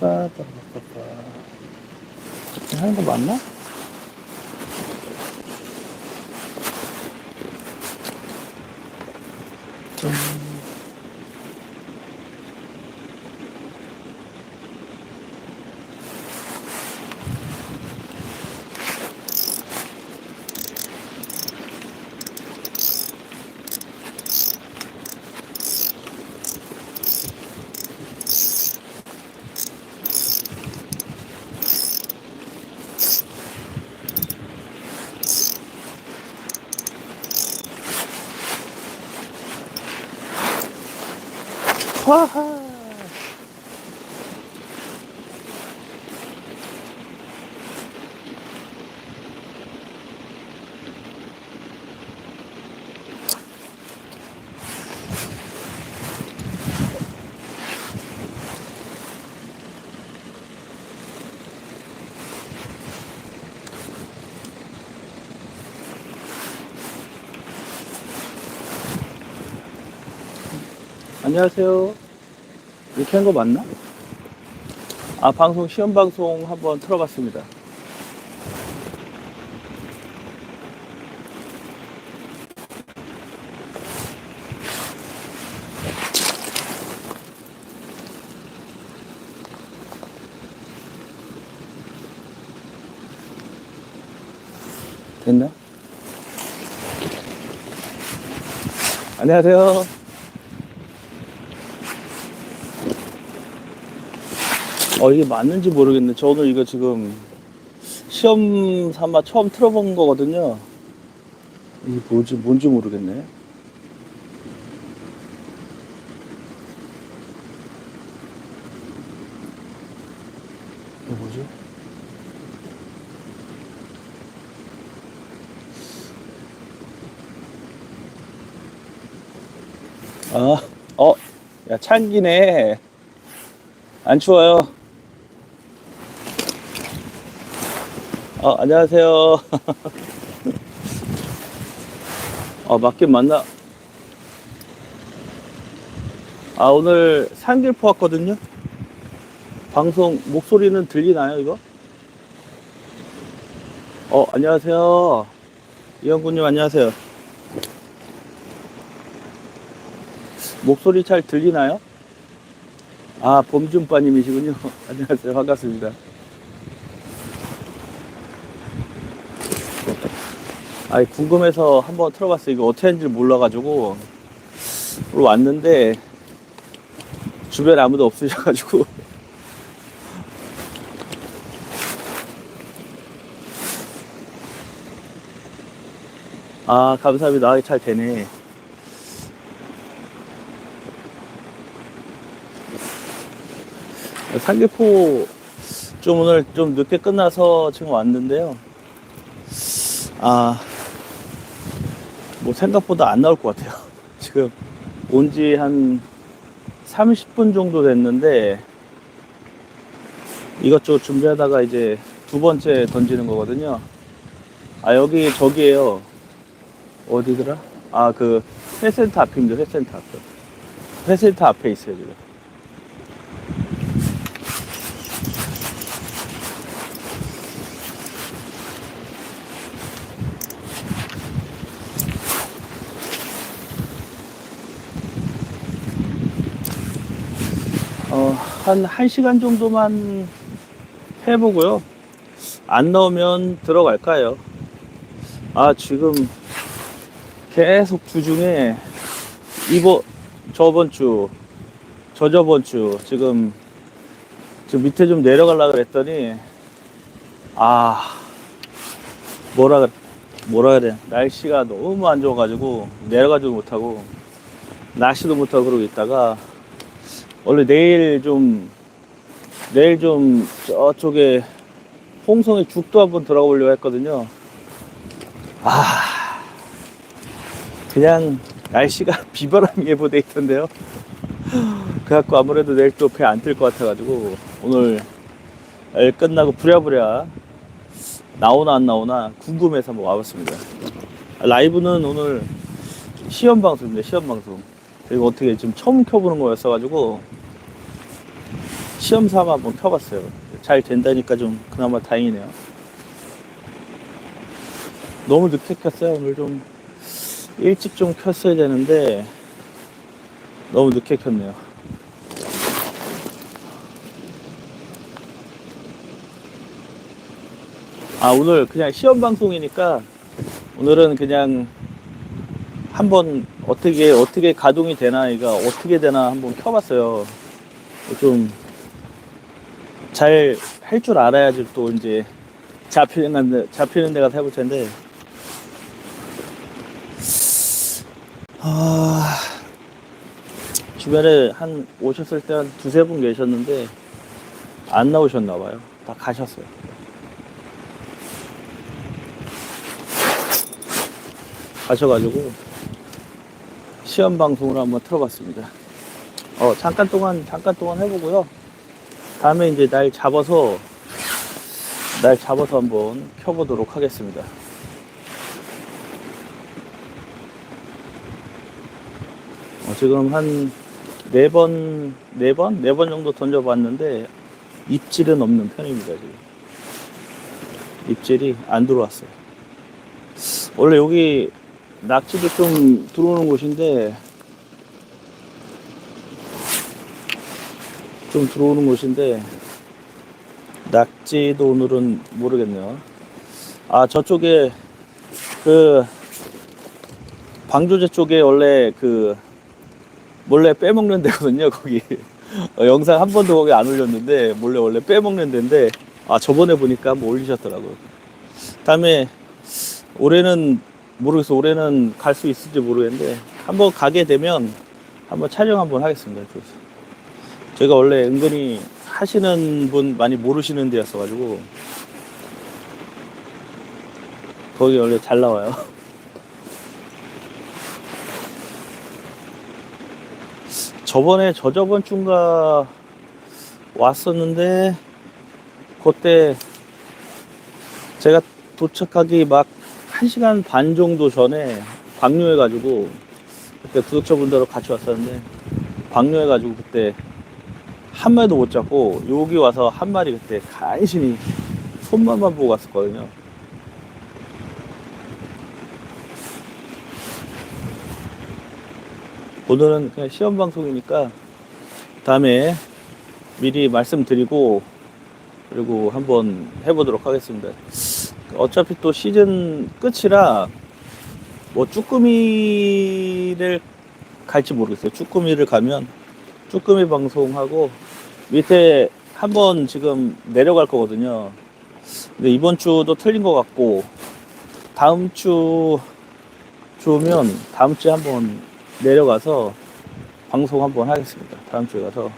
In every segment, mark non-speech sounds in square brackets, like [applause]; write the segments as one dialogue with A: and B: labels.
A: 빠빠빠빠. 하는 거 맞나? 안녕하세요. 이렇게 한 거 맞나? 아, 방송, 시험 방송 한번 틀어봤습니다. 됐나? 안녕하세요. 어, 이게 맞는지 모르겠네. 저 오늘 이거 지금 시험 삼아 처음 틀어본 거거든요. 이게 뭐지, 뭔지 모르겠네. 이거 뭐지? 아, 어, 야, 찬기네. 안 추워요. 어, 안녕하세요. 어, 맞긴 맞나? 아, 오늘 상길포 왔거든요? 방송, 목소리는 들리나요, 이거? 어, 안녕하세요. 이영구님, 안녕하세요. 목소리 잘 들리나요? 아, 봄준빠님이시군요. [laughs] 안녕하세요. 반갑습니다. 아, 궁금해서 한번 틀어봤어요. 이거 어떻게 하는지 몰라가지고 왔는데 주변에 아무도 없으셔가지고 [laughs] 아, 감사합니다. 아, 잘 되네. 상계포 좀 오늘 좀 늦게 끝나서 지금 왔는데요. 아, 뭐 생각보다 안 나올 것 같아요. [laughs] 지금 온 지 한 30분 정도 됐는데 이것저것 준비하다가 이제 두 번째 던지는 거거든요. 아, 여기 저기에요. 어디더라? 아, 그 회센터 앞입니다. 회센터 앞. 회센터 앞에 있어요, 지금. 어, 한 1시간 정도만 해보고요. 안 나오면 들어갈까요? 아, 지금 계속 주중에 이번, 저번 주, 저저번 주, 지금, 지금 밑에 좀 내려가려고 그랬더니, 아, 뭐라, 그래, 뭐라 그래. 날씨가 너무 안 좋아가지고, 내려가지도 못하고, 날씨도 못하고 그러고 있다가, 원래 내일 좀 내일 좀 저쪽에 홍성에 죽도 한번 들어가 보려고 했거든요. 아 그냥 날씨가 [laughs] 비바람 예보돼 있던데요. 그래갖고 아무래도 내일 또 배 안 뜰 것 같아가지고 오늘 일 끝나고 부랴부랴 나오나 안 나오나 궁금해서 한번 와봤습니다. 라이브는 오늘 시험 방송입니다. 시험 방송. 이거 어떻게 지금 처음 켜보는 거였어가지고 시험 삼아 한번 켜봤어요. 잘 된다니까 좀 그나마 다행이네요. 너무 늦게 켰어요. 오늘 좀 일찍 좀 켰어야 되는데 너무 늦게 켰네요. 아 오늘 그냥 시험 방송이니까 오늘은 그냥 한번 어떻게 어떻게 가동이 되나 이가 어떻게 되나 한번 켜봤어요. 좀 잘 할 줄 알아야지 또 이제 잡히는 데 잡히는 데가 해볼 텐데. 아 주변에 한 오셨을 때 한 두세 분 계셨는데 안 나오셨나 봐요. 다 가셨어요. 가셔가지고 시험 방송을 한번 틀어봤습니다. 어 잠깐 동안 잠깐 동안 해보고요. 다음에 이제 날 잡아서 날 잡아서 한번 켜보도록 하겠습니다. 어, 지금 한 네 번, 네 번? 네 번 정도 던져봤는데 입질은 없는 편입니다, 지금. 입질이 안 들어왔어요. 원래 여기 낙지도 좀 들어오는 곳인데 좀 들어오는 곳인데 낙지도 오늘은 모르겠네요. 아 저쪽에 그 방조제 쪽에 원래 그 몰래 빼먹는 데거든요. 거기 어, 영상 한 번도 거기 안 올렸는데 몰래 원래 빼먹는 데인데 아 저번에 보니까 한번 올리셨더라고요. 다음에 올해는 모르겠어. 올해는 갈 수 있을지 모르겠는데 한번 가게 되면 한번 촬영 한번 하겠습니다. 그래서 제가 원래 은근히 하시는 분 많이 모르시는 데였어 가지고 거기 원래 잘 나와요. [laughs] 저번에 저저번 주인가 왔었는데 그때 제가 도착하기 막 1시간 반 정도 전에 방류해가지고 그때 구독자분들하고 같이 왔었는데 방류해가지고 그때 한 마리도 못 잡고 여기 와서 한 마리 그때 간신히 손맛만 보고 갔었거든요. 오늘은 그냥 시험 방송이니까 다음에 미리 말씀드리고 그리고 한번 해보도록 하겠습니다. 어차피 또 시즌 끝이라 뭐 쭈꾸미를 갈지 모르겠어요. 쭈꾸미를 가면 쭈꾸미 방송하고 밑에 한번 지금 내려갈 거거든요. 근데 이번 주도 틀린 것 같고 다음 주 주면 다음 주에 한번 내려가서 방송 한번 하겠습니다. 다음 주에 가서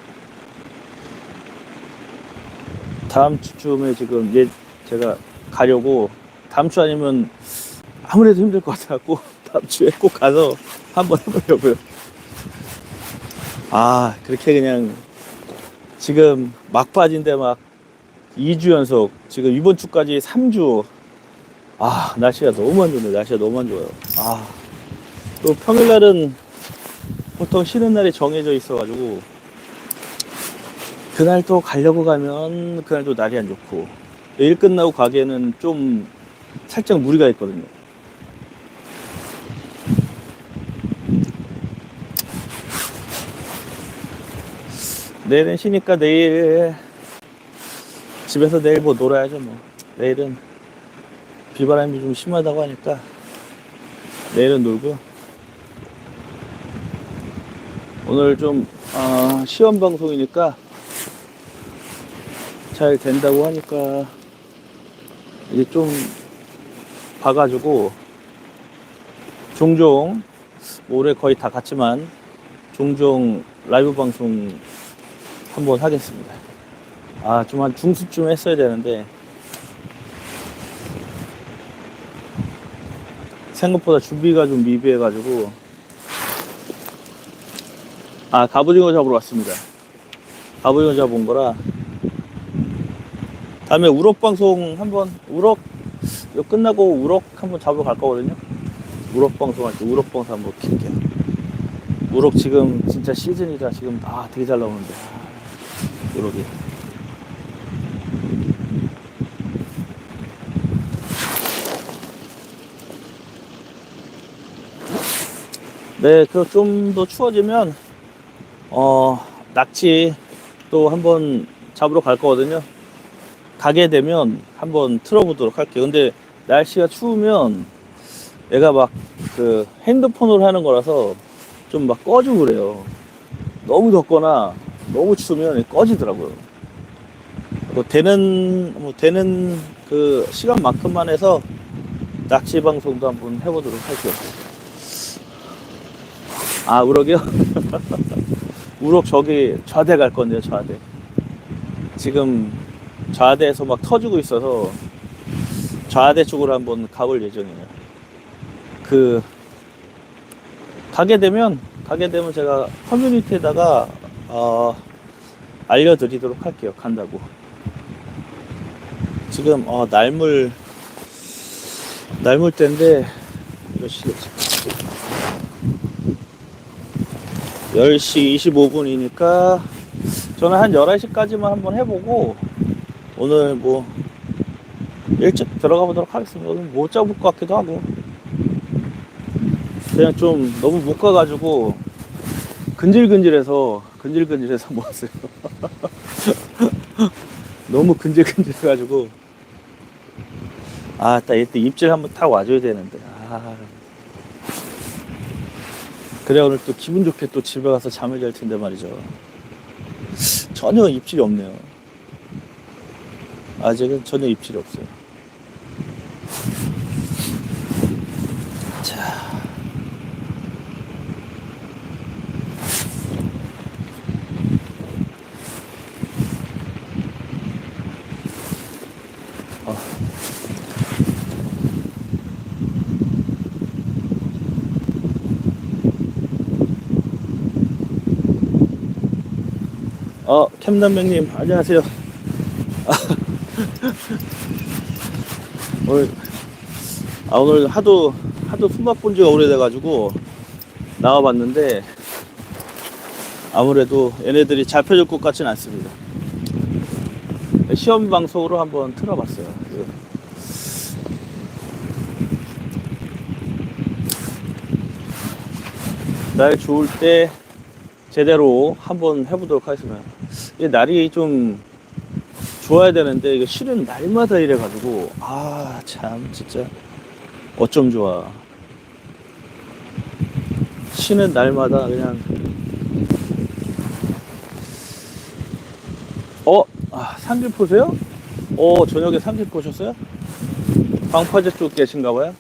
A: 다음 주쯤에 지금 예 제가 가려고 다음 주 아니면 아무래도 힘들 것 같아갖고 [laughs] 다음 주에 꼭 가서 한번 해보려고요. 아 그렇게 그냥 지금 막바지인데 막 2주 연속 지금 이번 주까지 3주. 아 날씨가 너무 안 좋네 날씨가 너무 안 좋아요. 아 또 평일날은 보통 쉬는 날이 정해져 있어가지고 그날 또 가려고 가면 그날도 날이 안 좋고 일 끝나고 가기에는 좀 살짝 무리가 있거든요. 내일은 쉬니까 내일 집에서 내일 뭐 놀아야죠 뭐. 내일은 비바람이 좀 심하다고 하니까 내일은 놀고요. 오늘 좀 어, 시험 방송이니까 잘 된다고 하니까 이제 좀 봐가지고 종종 올해 거의 다 갔지만 종종 라이브 방송 한번 하겠습니다. 아, 좀 한 중수쯤 했어야 되는데 생각보다 준비가 좀 미비해가지고 아, 갑오징어 잡으러 왔습니다. 갑오징어 잡은 거라 다음에 우럭 방송 한번 우럭 끝나고 우럭 한번 잡으러 갈 거거든요. 우럭 방송 할때 우럭 방송 한번 킬게요. 우럭 지금 진짜 시즌이라 지금 아 되게 잘 나오는데. 아. 요렇게. 네, 그 좀 더 추워지면 어 낙지 또 한번 잡으러 갈 거거든요. 가게 되면 한번 틀어보도록 할게요. 근데 날씨가 추우면 얘가 막 그 핸드폰으로 하는 거라서 좀 막 꺼지고 그래요. 너무 덥거나 너무 추우면 꺼지더라고요. 뭐 되는 뭐 되는 그 시간만큼만 해서 낚시 방송도 한번 해보도록 할게요. 아 우럭이요? [laughs] 우럭 저기 좌대 갈 건데요 좌대. 지금 좌대에서 막 터지고 있어서 좌대 쪽으로 한번 가볼 예정이에요. 그 가게 되면 가게 되면 제가 커뮤니티에다가 어, 알려드리도록 할게요. 간다고. 지금 어, 날물 날물 때인데 몇 시겠지? 10시 25분이니까 저는 한 11시까지만 한번 해보고 오늘 뭐 일찍 들어가 보도록 하겠습니다. 오늘 못 잡을 것 같기도 하고 그냥 좀 너무 못 가가지고 근질근질해서 근질근질해서 [laughs] 모았어요. 너무 근질근질해가지고 아딱 이때 입질 한번 딱 와줘야 되는데 아 그래 오늘 또 기분 좋게 또 집에 가서 잠을 잘 텐데 말이죠. 전혀 입질이 없네요. 아직은 전혀 입질이 없어요. 자. 어. 어, 캠남명님, 안녕하세요. 오늘, 아, 오늘 하도, 하도 숨막 본 지가 오래돼가지고 나와봤는데, 아무래도 얘네들이 잡혀줄 것 같진 않습니다. 시험 방송으로 한번 틀어봤어요. 그날 좋을 때 제대로 한번 해보도록 하겠습니다. 이 날이 좀 좋아야 되는데 이거 실은 날마다 이래가지고 아 참 진짜 어쩜 좋아. 쉬는 날마다 그냥 어 아, 삼길 포세요? 어 저녁에 삼길 보셨어요? 방파제 쪽 계신가 봐요.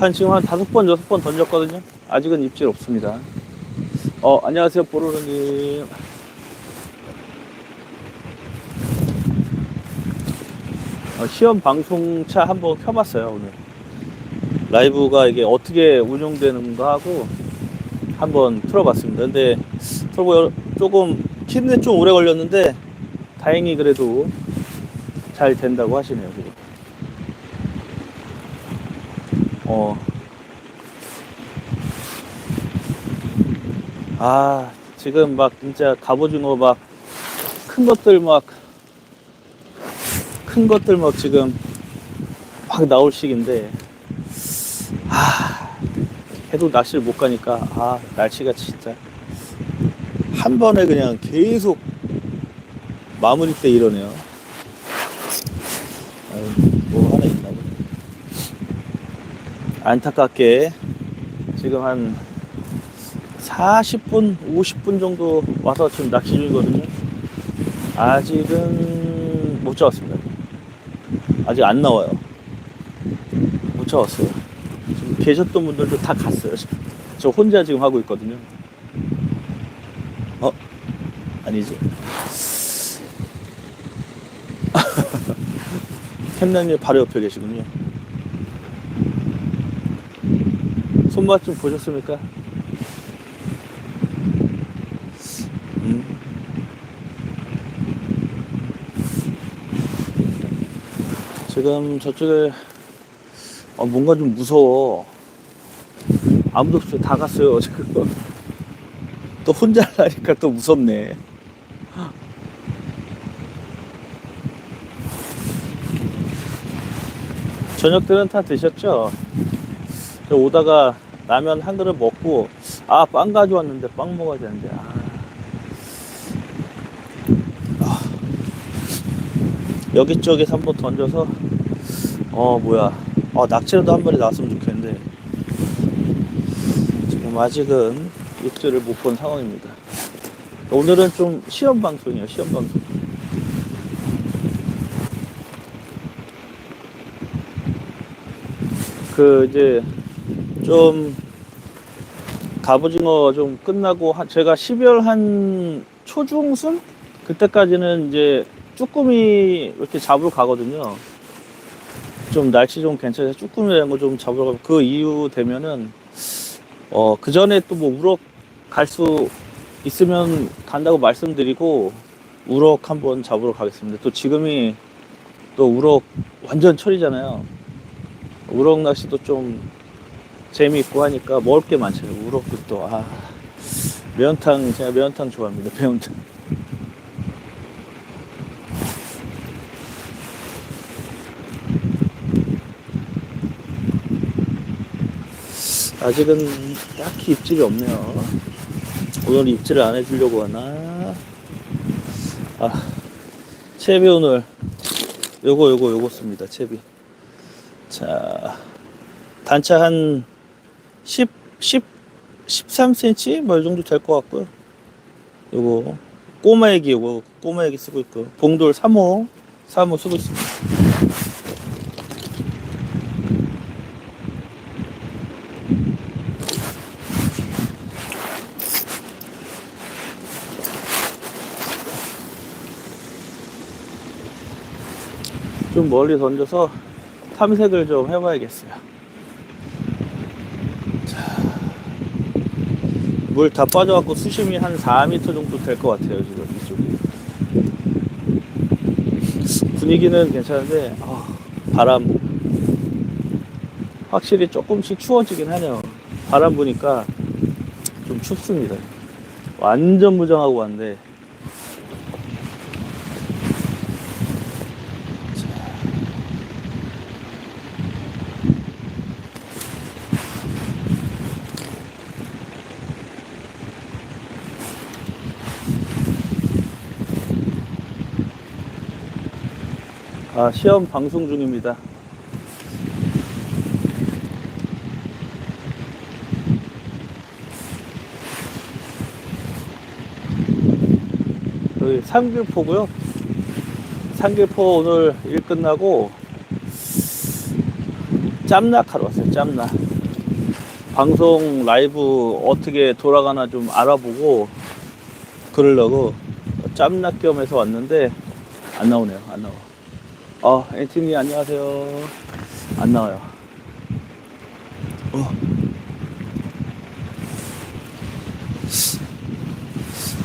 A: 한 지금 한 다섯 번 여섯 번 던졌거든요. 아직은 입질 없습니다. 어 안녕하세요 보로로님. 어, 시험 방송차 한번 켜봤어요 오늘. 라이브가 이게 어떻게 운영되는가 하고 한번 틀어봤습니다. 근데 틀고 여- 조금 키는데 좀 오래 걸렸는데 다행히 그래도 잘 된다고 하시네요. 그게. 어. 아, 지금 막 진짜 갑오징어 막 큰 것들 막 큰 것들 막 지금 막 나올 시기인데 아, 해도 낚시를 못 가니까 아, 날씨가 진짜 한 번에 그냥 계속 마무리 때 이러네요. 아유, 뭐 하나 있나 보네. 안타깝게 지금 한 40분, 50분 정도 와서 지금 낚시 중이거든요. 아직은 못 잡았습니다. 아직 안 나와요. 못 잡았어요. 지금 계셨던 분들도 다 갔어요. 저 혼자 지금 하고 있거든요. 어? 아니지. [laughs] 캔남님 바로 옆에 계시군요. 손맛 좀 보셨습니까? 음. 지금 저쪽에 아, 뭔가 좀 무서워. 아무도 없어요. 다 갔어요, 지금. [laughs] 또 혼자 하니까 또 무섭네. 저녁들은 다 드셨죠? 저 오다가 라면 한 그릇 먹고, 아, 빵 가져왔는데, 빵 먹어야 되는데, 아. 아. 여기 쪽에서 한번 던져서, 어, 뭐야. 어, 낙지라도 한 마리 나왔으면 좋겠는데, 지금 아직은 입질을 못본 상황입니다. 오늘은 좀 시험 방송이에요, 시험 방송. 그 이제 좀 갑오징어 좀 끝나고 한- 제가 12월 한 초중순 그때까지는 이제 쭈꾸미 이렇게 잡으러 가거든요. 좀 날씨 좀 괜찮아서 쭈꾸미 이런 거 좀 잡으러 가고 그 이후 되면은 어 그 전에 또 뭐 우럭 갈 수 있으면 간다고 말씀드리고 우럭 한번 잡으러 가겠습니다. 또 지금이 또 우럭 완전 철이잖아요. 우럭 낚시도 좀 재미있고 하니까 먹을 게 많잖아요. 우럭도 또, 아. 매운탕, 제가 매운탕 좋아합니다. 매운탕. 아직은 딱히 입질이 없네요. 오늘 입질을 안 해주려고 하나? 아, 채비 오늘 요거, 요거, 요거 씁니다. 채비. 자, 단차 한 10, 10, 13cm? 뭐, 이 정도 될 것 같고요. 요거, 꼬마 애기, 요거, 꼬마 애기 쓰고 있고, 봉돌 3호, 3호 쓰고 있습니다. 좀 멀리 던져서 탐색을 좀 해봐야겠어요. 물 다 빠져갖고 수심이 한 4m 정도 될 것 같아요, 지금 이쪽이. 분위기는 괜찮은데, 아, 바람. 확실히 조금씩 추워지긴 하네요. 바람 부니까 좀 춥습니다. 완전 무장하고 왔는데, 아, 시험 방송 중입니다. 여기 삼길포고요. 삼길포 오늘 일 끝나고 짬낙하러 왔어요. 짬낙. 방송 라이브 어떻게 돌아가나 좀 알아보고 그러려고 짬낙 겸해서 왔는데 안 나오네요. 안 나와. 어, 앤티니 안녕하세요. 안 나와요. 어.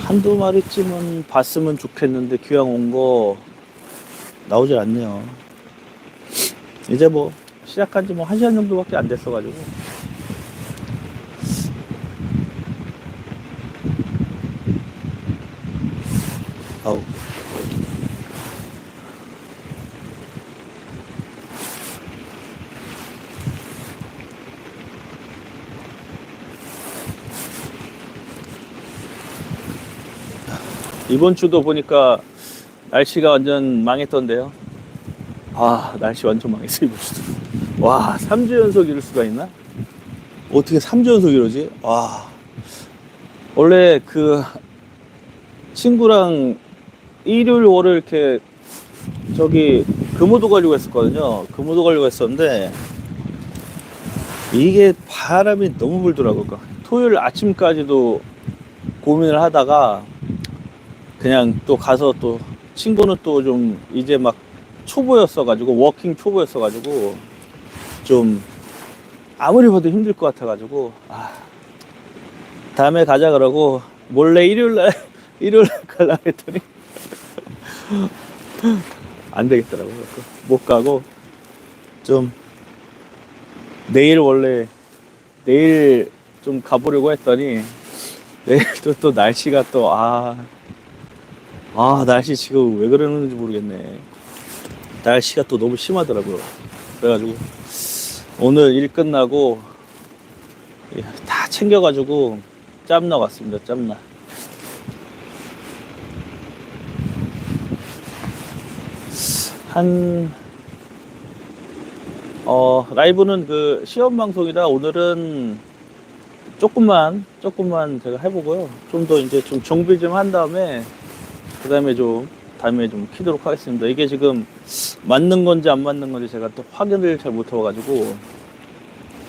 A: 한두 마리쯤은 봤으면 좋겠는데 귀향 온 거 나오질 않네요. 이제 뭐 시작한 지 뭐 한 시간 정도밖에 안 됐어가지고. 이번 주도 보니까 날씨가 완전 망했던데요. 아, 날씨 완전 망했어, 이번 주도. 와, 3주 연속 이럴 수가 있나? 어떻게 3주 연속 이러지? 와. 원래 그 친구랑 일요일, 월요일 이렇게 저기 금호도 가려고 했었거든요. 금호도 가려고 했었는데 이게 바람이 너무 불더라고요. 그러니까 토요일 아침까지도 고민을 하다가 그냥 또 가서 또 친구는 또 좀 이제 막 초보였어가지고 워킹 초보였어가지고 좀 아무리 봐도 힘들 것 같아가지고 아 다음에 가자 그러고 몰래 일요일날 [laughs] 일요일날 갈라 했더니 [laughs] 안 되겠더라고요. 못 가고 좀 내일 원래 내일 좀 가보려고 했더니 내일 또, 또 날씨가 또 아, 아 날씨 지금 왜 그러는지 모르겠네. 날씨가 또 너무 심하더라고요. 그래가지고 오늘 일 끝나고 예, 다 챙겨가지고 짬나 왔습니다. 짬나. 한, 어, 라이브는 그 시험 방송이라 오늘은 조금만, 조금만 제가 해보고요. 좀 더 이제 좀 정비 좀 한 다음에, 그 다음에 좀, 다음에 좀 키도록 하겠습니다. 이게 지금 맞는 건지 안 맞는 건지 제가 또 확인을 잘 못 해가지고,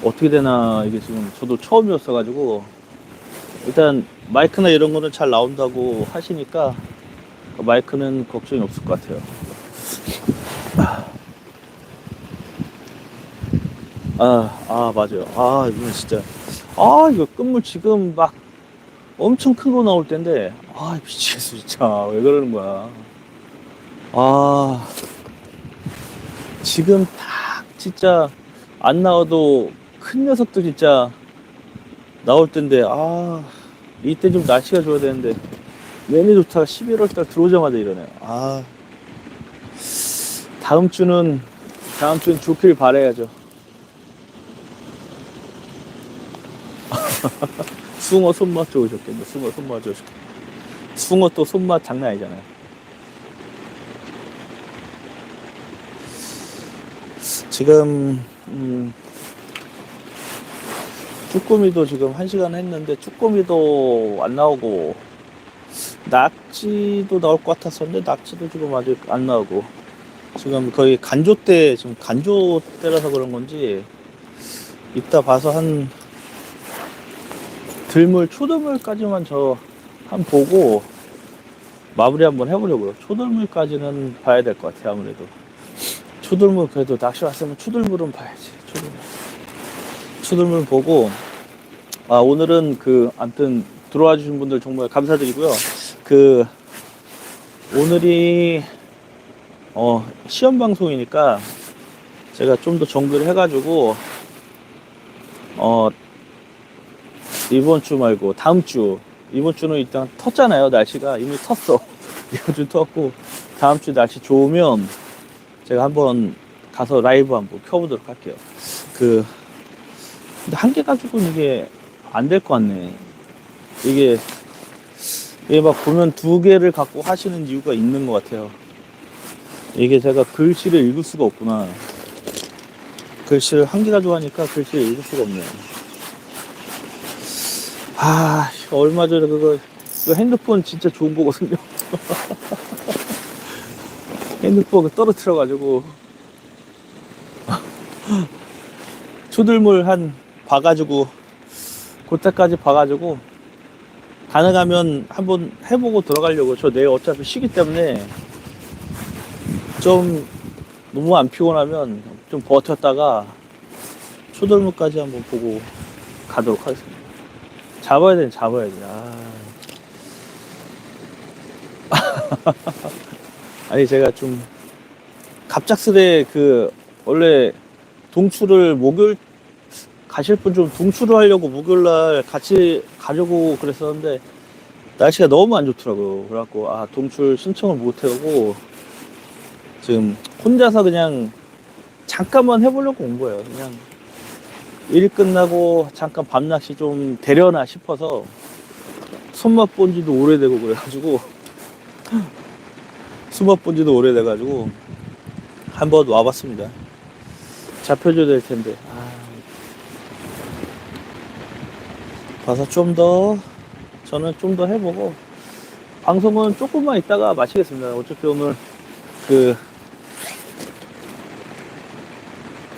A: 어떻게 되나, 이게 지금 저도 처음이었어가지고, 일단 마이크나 이런 거는 잘 나온다고 하시니까, 그 마이크는 걱정이 없을 것 같아요. 아, 아, 맞아요. 아, 이건 진짜. 아, 이거 끝물 지금 막 엄청 큰 거 나올 텐데. 아, 미치겠어, 진짜. 왜 그러는 거야. 아, 지금 딱 진짜 안 나와도 큰 녀석도 진짜 나올 텐데. 아, 이때 좀 날씨가 좋아야 되는데. 내내 좋다가 11월 달 들어오자마자 이러네. 아, 다음 주는, 다음 주는 좋길 바라야죠. [laughs] 숭어 손맛 좋으셨겠네. 숭어 손맛 좋으셨겠네. 숭어 또 손맛 장난 아니잖아요. 지금 음, 쭈꾸미도 지금 한 시간 했는데 쭈꾸미도 안 나오고 낙지도 나올 것 같았었는데 낙지도 지금 아직 안 나오고 지금 거의 간조 때 지금 간조 때라서 그런 건지 이따 봐서 한 들물 초들물까지만 저 한 보고 마무리 한번 해보려고요. 초들물까지는 봐야 될 것 같아요. 아무래도 초들물 그래도 낚시 왔으면 초들물은 봐야지. 초들물 초들물 보고 아 오늘은 그 아무튼 들어와 주신 분들 정말 감사드리고요. 그 오늘이 어 시험 방송이니까 제가 좀 더 정비를 해가지고 어 이번 주 말고 다음 주 이번 주는 일단 텄잖아요 날씨가. 이미 텄어. [laughs] 이번 주 텄고 다음 주 날씨 좋으면 제가 한번 가서 라이브 한번 켜보도록 할게요. 그 근데 한 개 가지고는 이게 안 될 것 같네. 이게 이게 막 보면 두 개를 갖고 하시는 이유가 있는 것 같아요. 이게 제가 글씨를 읽을 수가 없구나. 글씨를 한 개 가지고 하니까 글씨를 읽을 수가 없네요. 아, 얼마 전에 그거, 그 핸드폰 진짜 좋은 거거든요. [laughs] 핸드폰 떨어뜨려가지고. [laughs] 초들물 한 봐가지고, 그때까지 봐가지고, 가능하면 한번 해보고 들어가려고. 저 내일 어차피 쉬기 때문에, 좀, 너무 안 피곤하면 좀 버텼다가, 초들물까지 한번 보고 가도록 하겠습니다. 잡아야 돼, 잡아야 돼. 아. [laughs] 아니, 제가 좀 갑작스레 그, 원래 동출을 목요일 가실 분 좀 동출을 하려고 목요일 날 같이 가려고 그랬었는데 날씨가 너무 안 좋더라고요. 그래갖고, 아, 동출 신청을 못 해오고 지금 혼자서 그냥 잠깐만 해보려고 온 거예요. 그냥 일 끝나고 잠깐 밤낚시 좀 되려나 싶어서 손맛 본 지도 오래되고 그래가지고 [laughs] 수맛 본 지도 오래돼가지고 한번 와봤습니다. 잡혀줘야 될 텐데. 아. 봐서 좀 더 저는 좀 더 해보고 방송은 조금만 있다가 마치겠습니다. 어차피 오늘 그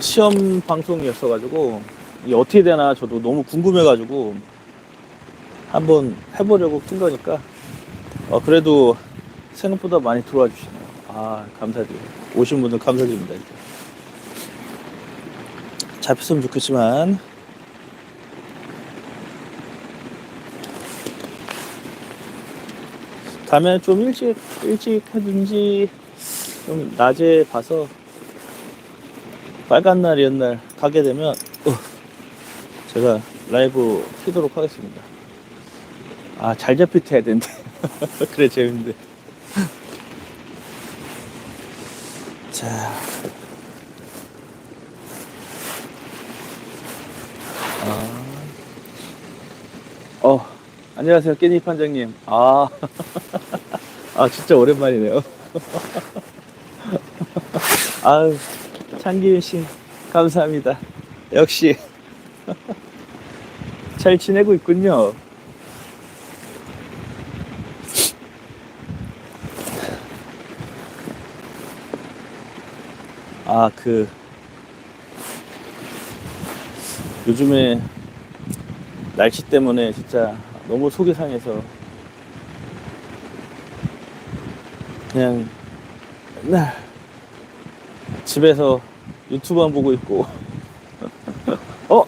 A: 시험 방송이었어가지고 이게 어떻게 되나 저도 너무 궁금해가지고 한번 해보려고 킨 거니까 어, 그래도 생각보다 많이 들어와 주시네요. 아 감사드려요. 오신 분들 감사드립니다. 이렇게. 잡혔으면 좋겠지만 다음에 좀 일찍 일찍 하든지 좀 낮에 봐서 빨간 날, 이런 가게 되면, 어, 제가 라이브 키도록 하겠습니다. 아, 잘 잡힐 때 해야 되는데. [laughs] 그래, 재밌는데. 자. 아. 어, 안녕하세요, 깻잎 판장님. 아, [laughs] 아, 진짜 오랜만이네요. [laughs] 아유, 창기윤 씨, 감사합니다. 역시. 잘 지내고 있군요. 아, 그, 요즘에 날씨 때문에 진짜 너무 속이 상해서 그냥 맨날 집에서 유튜브만 보고 있고. [laughs] 어?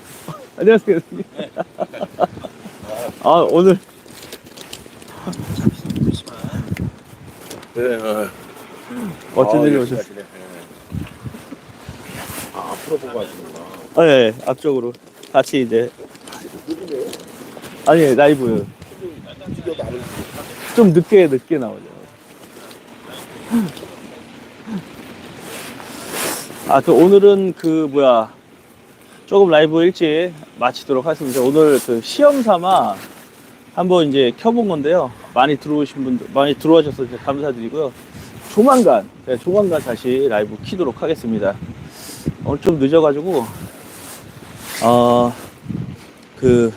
A: 안녕하세요 아 오늘
B: 네, 어.
A: 어쩐
B: 아,
A: 일이
B: 열심히
A: 오셨어요
B: 하시네. 네. 아, 앞으로 보고 하시는구나.
A: 아, 예, 앞쪽으로 같이 이제 아니 라이브
B: 나를
A: 좀 늦게 늦게 나오죠. 아, 그 오늘은 그 뭐야 조금 라이브 일찍 마치도록 하겠습니다. 오늘 그 시험 삼아 한번 이제 켜본 건데요. 많이 들어오신 분들 많이 들어와셔서 감사드리고요. 조만간 네, 조만간 다시 라이브 키도록 하겠습니다. 오늘 좀 늦어가지고 어 그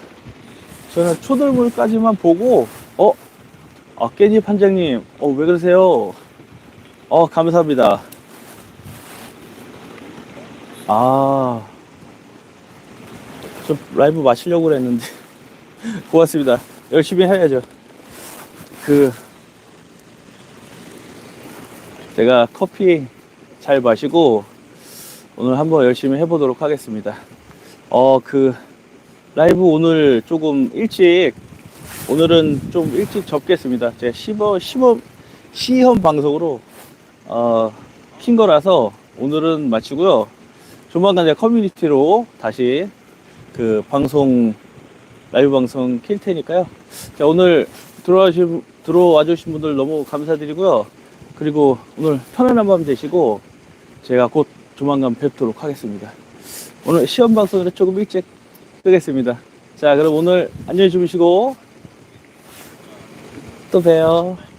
A: 저는 초들물까지만 보고 어 아, 깻잎 판장님, 어, 왜 그러세요? 어, 감사합니다. 아, 좀 라이브 마치려고 그랬는데. [laughs] 고맙습니다. 열심히 해야죠. 그, 제가 커피 잘 마시고, 오늘 한번 열심히 해보도록 하겠습니다. 어, 그, 라이브 오늘 조금 일찍 오늘은 좀 일찍 접겠습니다. 제가 시범, 시범, 시험 방송으로, 어, 킨 거라서 오늘은 마치고요. 조만간 제가 커뮤니티로 다시 그 방송, 라이브 방송 킬 테니까요. 자, 오늘 들어와 주신, 들어와 주신 분들 너무 감사드리고요. 그리고 오늘 편안한 밤 되시고 제가 곧 조만간 뵙도록 하겠습니다. 오늘 시험 방송으로 조금 일찍 끄겠습니다. 자, 그럼 오늘 안녕히 주무시고 또 봬요.